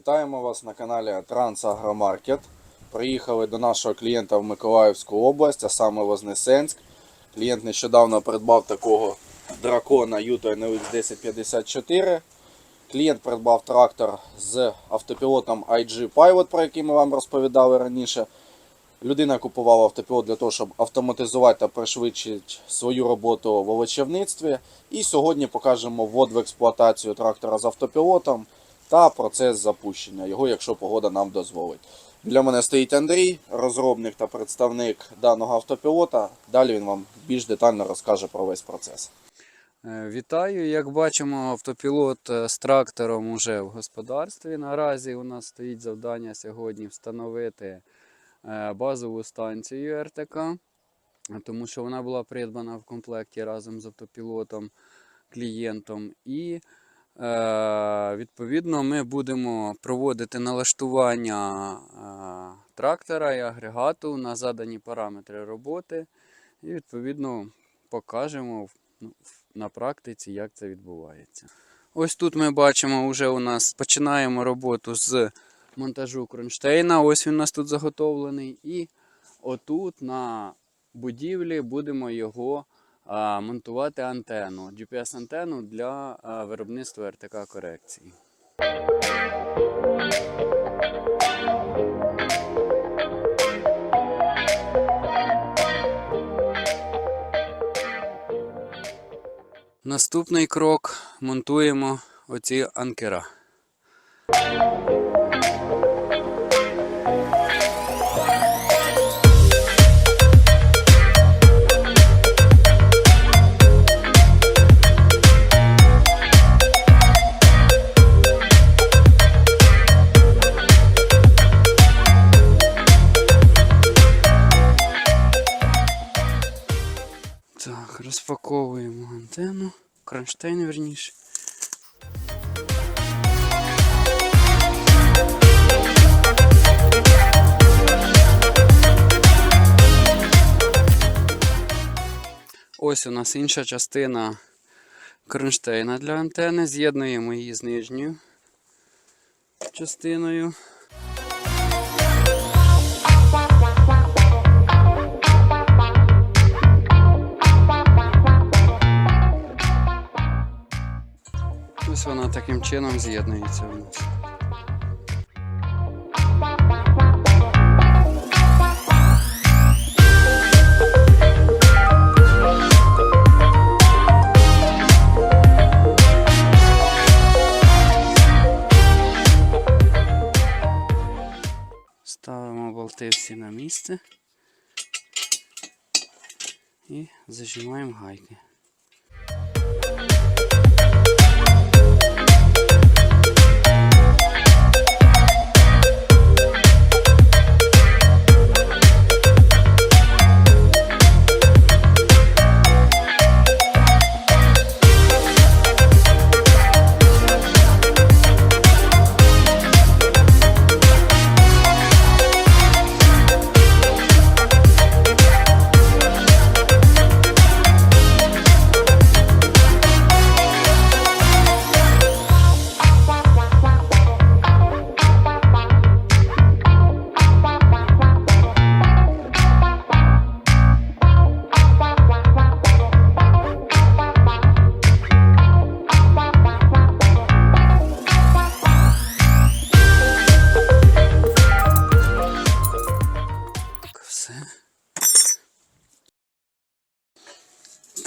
Вітаємо вас на каналі Трансагромаркет. Приїхали до нашого клієнта в Миколаївську область, а саме Вознесенськ. Клієнт нещодавно придбав такого дракона Yuto NLX 1054. Клієнт придбав трактор з автопілотом IG Pilot, про який ми вам розповідали раніше. Людина купувала автопілот для того, щоб автоматизувати та пришвидшити свою роботу в овочівництві. І сьогодні покажемо ввод в експлуатацію трактора з автопілотом та процес запущення його, якщо погода нам дозволить. Біля мене стоїть Андрій, розробник та представник даного автопілота. Далі він вам більш детально розкаже про весь процес. Е, Вітаю! Як бачимо, автопілот е, з трактором уже в господарстві. Наразі у нас стоїть завдання сьогодні встановити е, базову станцію РТК, тому що вона була придбана в комплекті разом з автопілотом клієнтом. І відповідно ми будемо проводити налаштування е, трактора і агрегату на задані параметри роботи. І відповідно покажемо ну, на практиці, як це відбувається. Ось тут ми бачимо, вже у нас починаємо роботу з монтажу кронштейна. Ось він у нас тут заготовлений. І отут на будівлі будемо його монтувати антенну, GPS-антенну для виробництва РТК корекції. Наступний крок монтуємо оці анкера. Кронштейн верніше. Ось у нас інша частина кронштейна для антени. З'єднуємо її з нижньою частиною. Ось вона таким чином з'єднується у нас. Ставимо болти всі на місце і зажимаємо гайки.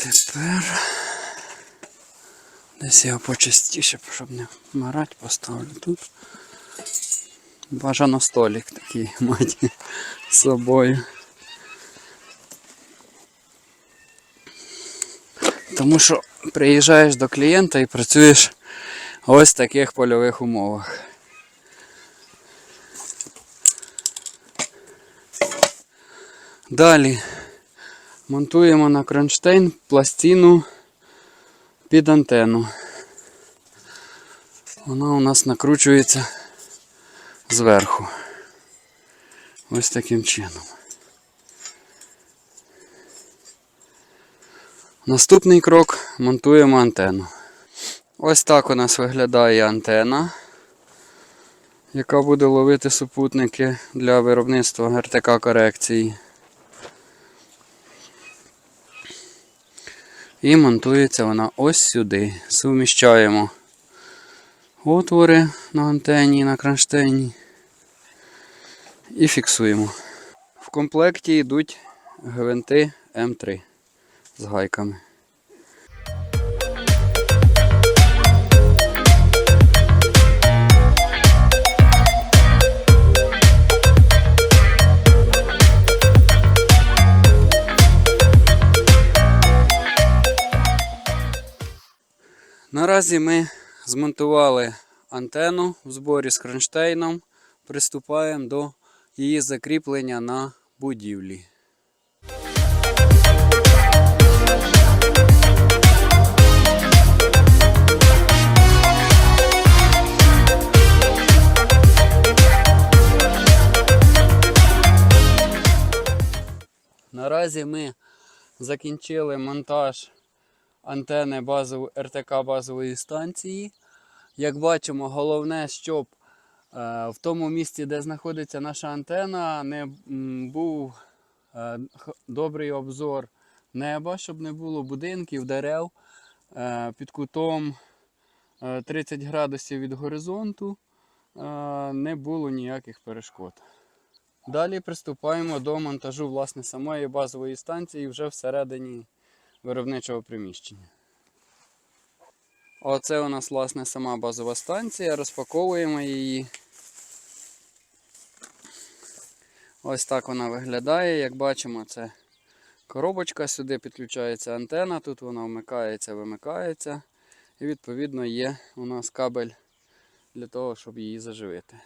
Тепер десь його почастіше, щоб не вмирати, поставлю тут. Бажано столик такий мати з собою. Тому що приїжджаєш до клієнта і працюєш ось в таких польових умовах. Далі монтуємо на кронштейн пластину під антенну. Вона у нас накручується зверху. Ось таким чином. Наступний крок монтуємо антенну. Ось так у нас виглядає антенна. яка буде ловити супутники для виробництва РТК корекції. І монтується вона ось сюди. Суміщаємо отвори на антенні, на кронштейні і фіксуємо. В комплекті йдуть гвинти М3 з гайками. Наразі ми змонтували антенну в зборі з кронштейном. Приступаємо до її закріплення на будівлі. Наразі ми закінчили монтаж антени базової РТК базової станції. Як бачимо, головне, щоб е, в тому місці, де знаходиться наша антена, не був е, добрий обзор неба, щоб не було будинків, дерев е, під кутом е, 30 градусів від горизонту, не було ніяких перешкод. Далі приступаємо до монтажу власне самої базової станції вже всередині виробничого приміщення. Оце у нас власне сама базова станція. Розпаковуємо її. Ось так вона виглядає. Як бачимо, це коробочка, сюди підключається антена, тут вона вмикається, вимикається. І відповідно є у нас кабель для того, щоб її заживити.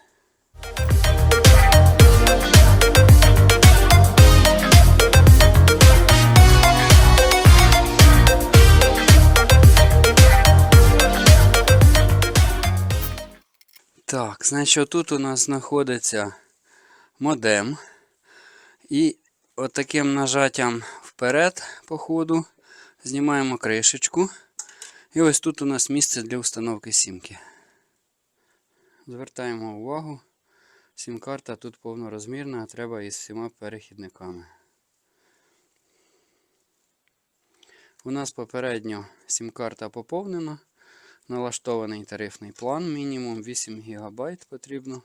Так, значить, тут у нас знаходиться модем. І отаким нажаттям вперед по ходу знімаємо кришечку. І ось тут у нас місце для установки сімки. Звертаємо увагу. Сім-карта тут повнорозмірна, треба із всіма перехідниками. У нас попередньо сім-карта поповнена. Налаштований тарифний план, мінімум 8 ГБ потрібно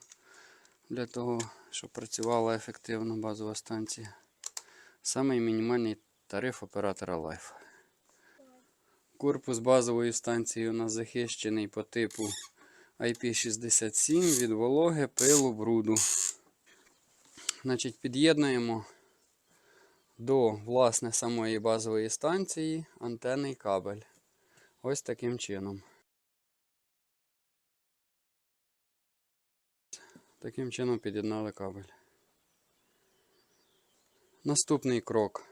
для того, щоб працювала ефективно базова станція. Самий мінімальний тариф оператора Life. Корпус базової станції у нас захищений по типу IP67 від вологи, пилу, бруду. Значить, під'єднуємо до власне самої базової станції антенний кабель. Ось таким чином. Таким чином під'єднали кабель. Наступний крок.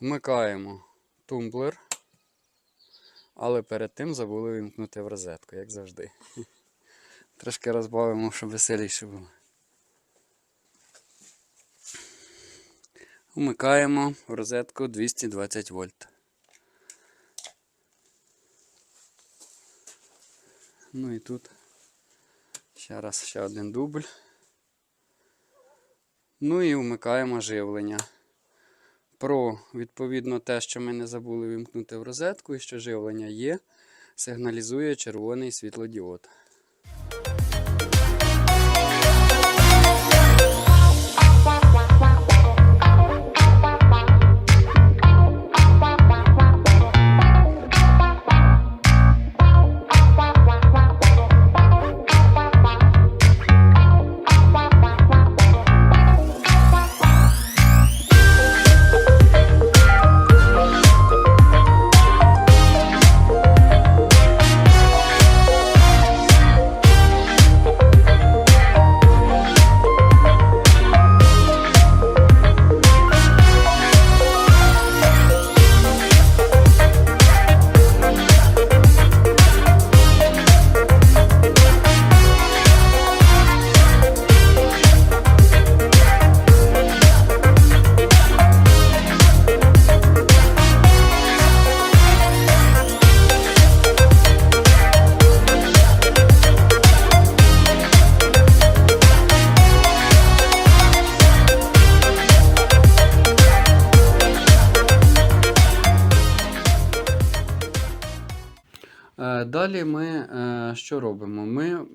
Вмикаємо тумблер, але перед тим забули вимкнути в розетку, як завжди. Трошки розбавимо, щоб веселіше було. Вмикаємо в розетку 220 вольт. Ну і тут ще раз ще один дубль. Ну і вмикаємо живлення. Про відповідно те, що ми не забули вимкнути в розетку і що живлення є, сигналізує червоний світлодіод. Далі ми е, що робимо? Ми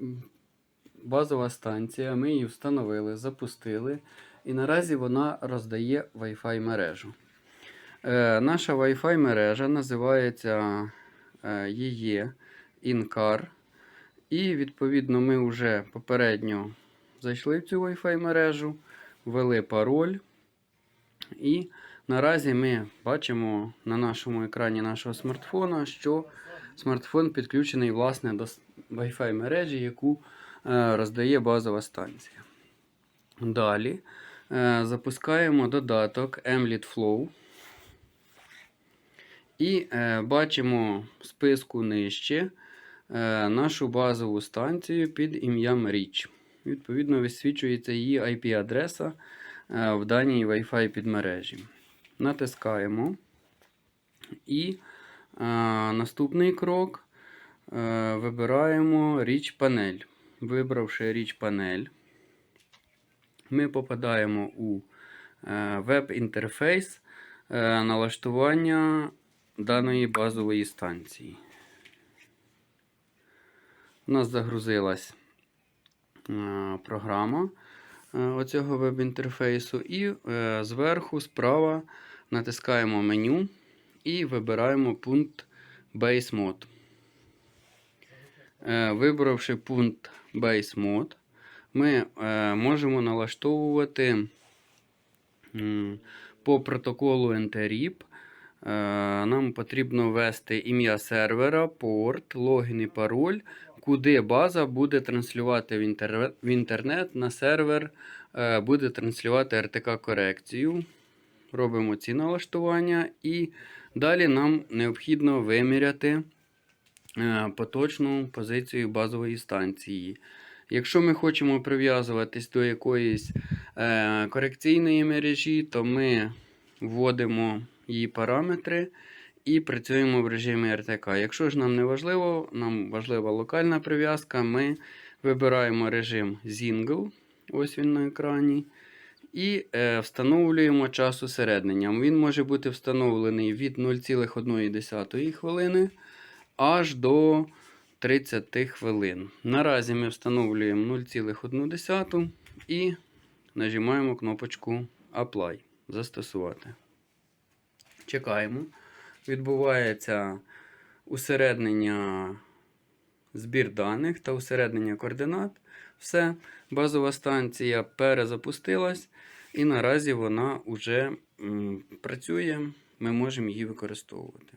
базова станція, ми її встановили, запустили, і наразі вона роздає Wi-Fi мережу. Е, наша Wi-Fi мережа називається е, її Incar. І відповідно ми вже попередньо зайшли в цю Wi-Fi мережу, ввели пароль. І наразі ми бачимо на нашому екрані нашого смартфона, що смартфон підключений власне до Wi-Fi мережі, яку е, роздає базова станція. Далі е, запускаємо додаток MLIT Flow. І е, бачимо в списку нижче нашу базову станцію під ім'ям Reach. Відповідно, висвічується її IP-адреса в даній Wi-Fi підмережі. Натискаємо. І наступний крок е, вибираємо Reach панель. Вибравши Reach панель, ми попадаємо у е, веб-інтерфейс е, налаштування даної базової станції. У нас загрузилась е, програма е, оцього веб-інтерфейсу, і е, зверху справа натискаємо меню і вибираємо пункт Base Mode. Е, Вибравши пункт Base Mode, ми е, можемо налаштовувати по протоколу NTRIP. Е, Нам потрібно ввести ім'я сервера, порт, логін і пароль, куди база буде транслювати в інтернет, на сервер, буде транслювати RTK-корекцію. Робимо ці налаштування, і далі нам необхідно виміряти е, поточну позицію базової станції. Якщо ми хочемо прив'язуватись до якоїсь е, корекційної мережі, то ми вводимо її параметри і працюємо в режимі РТК. Якщо ж нам не важливо, нам важлива локальна прив'язка, ми вибираємо режим Single, ось він на екрані. І е, встановлюємо час усереднення. Він може бути встановлений від 0,1 хвилини аж до 30 хвилин. Наразі ми встановлюємо 0,1 і нажимаємо кнопочку Apply. Застосувати. Чекаємо. Відбувається усереднення збір даних та усереднення координат. Все, базова станція перезапустилась, і наразі вона вже працює, ми можемо її використовувати.